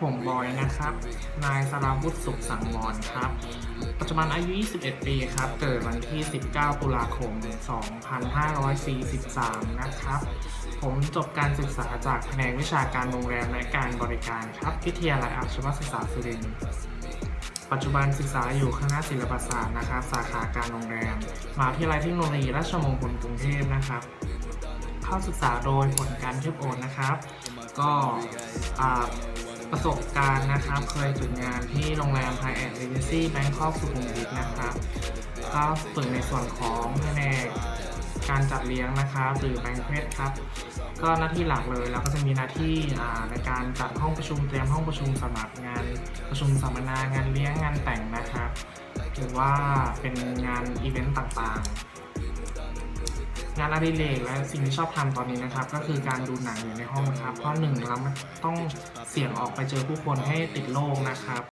ผมบอยนะครับ นายสราวุฒิสุขสังวรครับ ปัจจุบันอายุ 21 ปีครับ เกิดวันที่ 19 ตุลาคม 2543 นะครับ ผมจบการศึกษาจากแผนกวิชาการโรงแรมและการบริการครับ วิทยาลัยอาชีวศึกษาสุรินทร์ปัจจุบันศึกษาอยู่คณะศิลปศาสตร์นะครับ สาขาการโรงแรมมหาวิทยาลัยเทคโนโลยีราชมงคลกรุงเทพนะครับ เข้าศึกษาโดยผลการเทียบโอนนะครับ ก็ ประสบการณ์นะครับ เคยฝึกงานที่โรงแรม High End Regency Bangkok สุขุมวิทนะครับ ก็ฝึกในส่วนของแผนกการจัดเลี้ยงนะครับหรือแบงเ u ตครับ ก็หน้าที่หลักเลยแล้วก็จะมีหน้าที่ในการจัดห้องประชุมเตรียมห้องประชุมสำหรับงานประชุมสัมมนางานเลี้ยงงานแต่งนะครับหรือว่าเป็นงานอีเวนต์ต่างๆ งานอดิเรกและสิ่งที่ชอบทำตอนนี้นะครับ ก็คือการดูหนังอยู่ในห้องครับ เพราะหนึ่งเราต้องเสี่ยงออกไปเจอผู้คนให้ติดโรคนะครับ